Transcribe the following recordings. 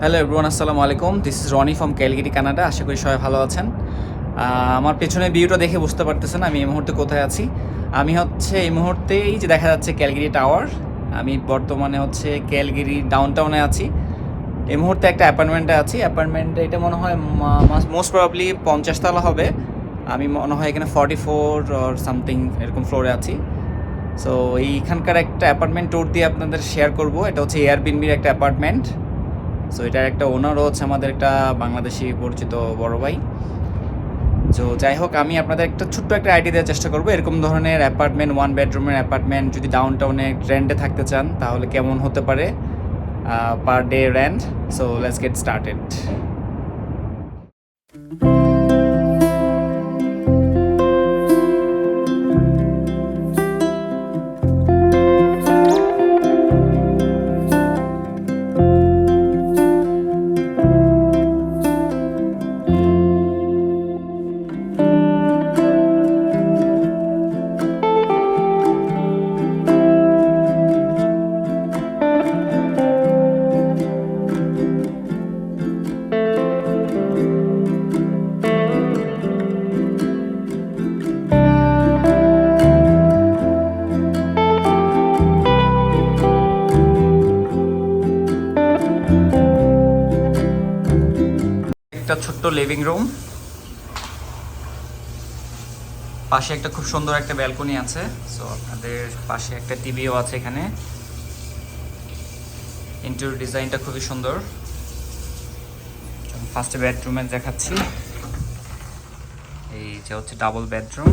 Hello everyone আসসালামু আলাইকুম। This is Rony from Calgary Canada আশা করি সবাই ভালো আছেন। আমার পেছনে ভিউটা দেখে বুঝতে পারতেছেন আমি এই মুহূর্তে কোথায় আছি। আমি হচ্ছে এই মুহূর্তে, এই যে দেখা যাচ্ছে ক্যালগিরি টাওয়ার আমি বর্তমানে হচ্ছে ক্যালগিরি ডাউনটাউনে আছি। এই মুহূর্তে একটা অ্যাপার্টমেন্টে আছি। অ্যাপার্টমেন্টে এটা মনে হয় মোস্ট প্রবাবলি পঞ্চাশ তলা হবে। আমি মনে হয় এখানে ফর্টি ফোর অর সামথিং এরকম ফ্লোরে আছি। সো এইখানকার একটা অ্যাপার্টমেন্ট ট্যুর দিয়ে আপনাদের শেয়ার করব। এটা হচ্ছে এয়ারবিনবির একটা অ্যাপার্টমেন্ট সো এটার একটা ওনারও হচ্ছে আমাদের একটা বাংলাদেশি পরিচিত বড় ভাই। তো যাই হোক, আমি আপনাদের একটা ছোট্ট একটা আইডিয়া দেওয়ার চেষ্টা করব। এরকম ধরনের অ্যাপার্টমেন্ট ওয়ান বেডরুমের অ্যাপার্টমেন্ট যদি ডাউন টাউনে রেন্টে থাকতে চান, তাহলে কেমন হতে পারে per day rent so let's get started একটা ছোট্ট লিভিং রুম পাশে একটা খুব সুন্দর একটা ব্যালকনি আছে। সো আপনাদের পাশে একটা টিভিও আছে এখানে। ইন্টেরিয়র ডিজাইনটা খুবই সুন্দর। ফার্স্টে বেডরুমে দেখাচ্ছি। এই যে হচ্ছে ডাবল বেডরুম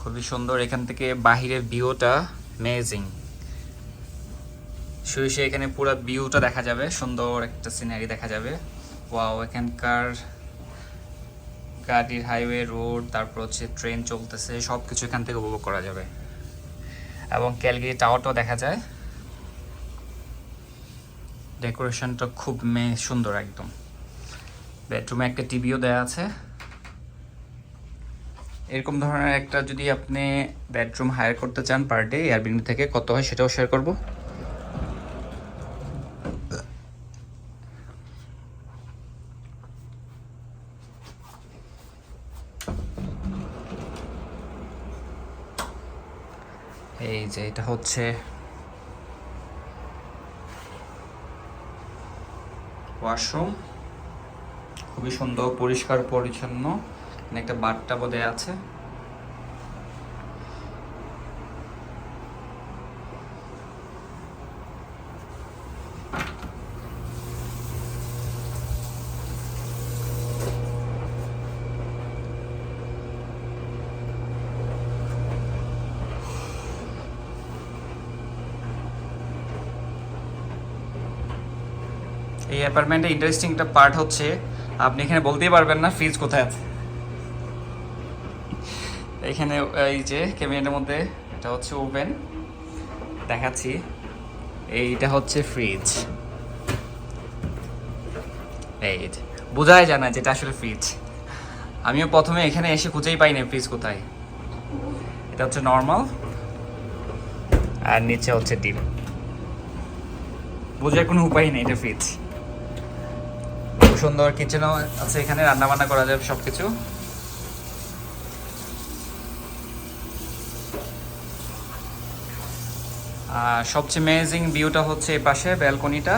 খুবই সুন্দর। এখান থেকে বাহিরের ভিউটা মেজিং শুয়ে এখানে পুরো ভিউটা দেখা যাবে, সুন্দর একটা সিনারি দেখা যাবে। ওয়াও এখানকার গাড়ির হাইওয়ে রোড তারপর হচ্ছে ট্রেন চলতেছে সব কিছু এখান থেকে উপভোগ করা যাবে। এবং ক্যালগিরি টাওয়ারটাও দেখা যায়। ডেকোরেশনটা খুব মে, সুন্দর একদম। বেডরুমে একটা টিভিও দেওয়া আছে। এরকম ধরনের একটা যদি আপনি বেডরুম হায়ার করতে চান পার ডে এয়ারবিনবি থেকে কত হয় সেটাও শেয়ার করব। এই যে এটা হচ্ছে ওয়াশরুম খুবই সুন্দর পরিষ্কার পরিচ্ছন্ন। একটা বাটটা বোধহয় আছে। এই অ্যাপার্টমেন্টে ইন্টারেস্টিং একটা পার্ট হচ্ছে, আপনি এখানে বলতেই পারবেন না ফ্রিজ কোথায় আছে। এখানে এই যে ক্যাবিনেটের মধ্যে এটা হচ্ছে ওভেন দেখাচ্ছি, এইটা হচ্ছে ফ্রিজ এই বোঝাই যায় না যেটা আসলে ফ্রিজ আমিও প্রথমে এখানে এসে খুঁজেই পাইনি ফ্রিজ কোথায়। এটা হচ্ছে নর্মাল আর নিচে হচ্ছে ডিপ বোঝার কোনো উপায় নেই এটা ফ্রিজ সুন্দর কিচেনও আছে এখানে রান্না বান্না করা যাবে সব কিছু আর সবচেয়ে মেজিং ভিউটা হচ্ছে এই পাশে ব্যালকনিটা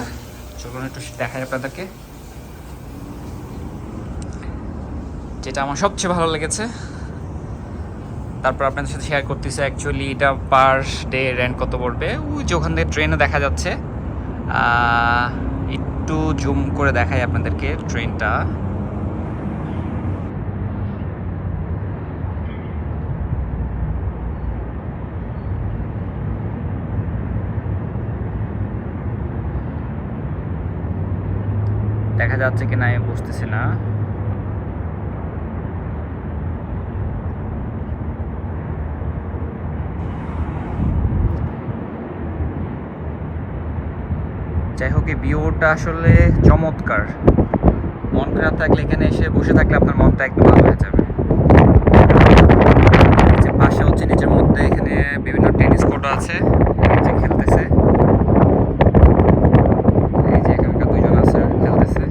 চলুন একটু দেখাই আপনাদেরকে। যেটা আমার সবচেয়ে ভালো লেগেছে। তারপর আপনাদের সাথে শেয়ার করতেছি অ্যাকচুয়ালি এটা পার ডে রেন্ট কত পড়বে? ওই যে ওখান থেকে ট্রেনে দেখা যাচ্ছে। একটু জুম করে দেখাই আপনাদেরকে ট্রেনটা। দেখা যাচ্ছে কি না আমি বুঝতেছি না। যাই হোক, এই ভিউটা আসলে চমৎকার। মন খারাপ থাকলে এখানে এসে বসে থাকলে আপনার মনটা একদম ভালো হয়ে যাবে। পাশে হচ্ছে নিচের মধ্যে এখানে বিভিন্ন টেনিস কোর্ট আছে, যে খেলতেছে। এই যে আছে, খেলতেছে।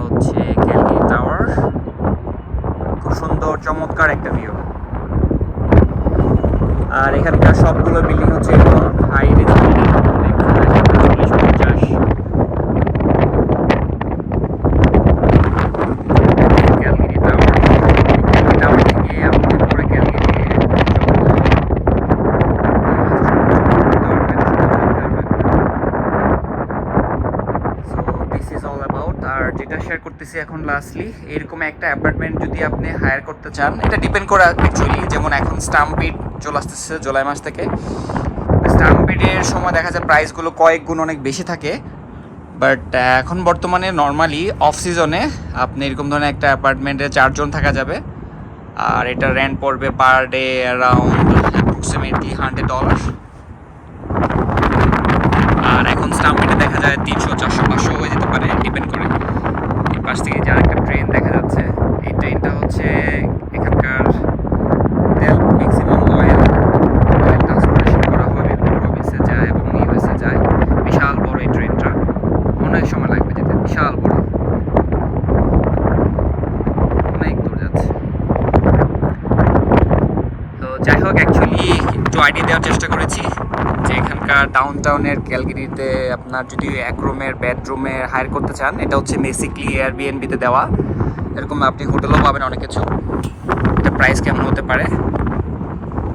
হচ্ছে টাওয়ার। খুব সুন্দর, চমৎকার একটা ভিউ। আর এখানকার সবগুলো বিল্ডিং হচ্ছে এরকম হাই আর যেটা শেয়ার করতেছি এখন লাস্টলি এরকম একটা অ্যাপার্টমেন্ট যদি আপনি হায়ার করতে চান, এটা ডিপেন্ড করে অ্যাকচুয়ালি যেমন এখন স্টাম্পিড চলে আসতেছে জুলাই মাস থেকে। স্টাম্পিডের সময় দেখা যায় প্রাইসগুলো কয়েক গুণ অনেক বেশি থাকে। বাট এখন বর্তমানে নর্মালি অফ সিজনে আপনি এরকম ধরনের একটা অ্যাপার্টমেন্টে চারজন থাকা যাবে। আর এটা রেন্ট পড়বে per day around approximately hundred dollar আর এখন স্টাম্পিটে দেখা যায় তিনশো, চারশো, পাঁচশো হয়ে যেতে পারে ডিপেন্ড করে। এই পাশ থেকে যে আরেকটা ট্রেন দেখা যাচ্ছে, এই ট্রেনটা হচ্ছে এখানকার তেল ম্যাক্সিমাম অয়েল অয়েল ট্রান্সপোর্টেশন করা হয় বিভিন্ন প্রভিন্সে যায় এবং ইউএসএ যায় বিশাল বড় এই ট্রেনটা অনেক সময় লাগবে যেতে বিশাল বড় অনেক দূর যাচ্ছে তো যাই হোক অ্যাকচুয়ালি একটু আইডিয়া দেওয়ার চেষ্টা করেছি যে এখানকার ডাউন টাউনের ক্যালগিরিতে আপনার যদি এক রুমের বেডরুমের হায়ার করতে চান, এটা হচ্ছে বেসিকলি এয়ারবিএনবিতে দেওয়া। এরকম আপনি হোটেলও পাবেন অনেক কিছু। এটা প্রাইস কেমন হতে পারে?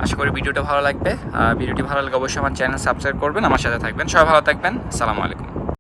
আশা করি ভিডিওটা ভালো লাগবে। আর ভিডিওটি ভালো লাগলে অবশ্যই আমার চ্যানেল সাবস্ক্রাইব করবেন। আমার সাথে থাকবেন। সবাই ভালো থাকবেন। সালামু আলাইকুম।